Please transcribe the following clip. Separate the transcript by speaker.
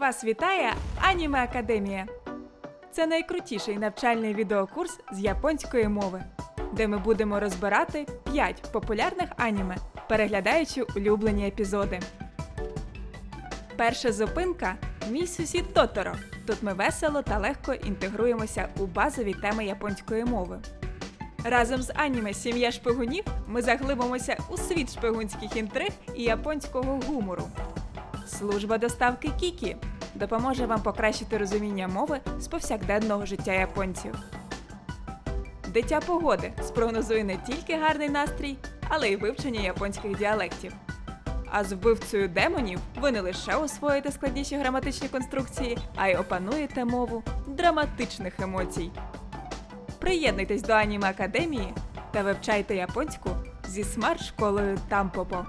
Speaker 1: Вас вітає Аніме Академія. Це найкрутіший навчальний відеокурс з японської мови, де ми будемо розбирати 5 популярних аніме, переглядаючи улюблені епізоди. Перша зупинка мій сусід Тоторо. Тут ми весело та легко інтегруємося у базові теми японської мови. Разом з аніме Сім'я шпигунів ми заглибимося у світ шпигунських інтриг і японського гумору. Служба доставки Кікі допоможе вам покращити розуміння мови з повсякденного життя японців. Дитя погоди спрогнозує не тільки гарний настрій, але й вивчення японських діалектів. А з вбивцею демонів ви не лише освоїте складніші граматичні конструкції, а й опануєте мову драматичних емоцій. Приєднуйтесь до аніме академії та вивчайте японську зі смарт-школою Тампопо.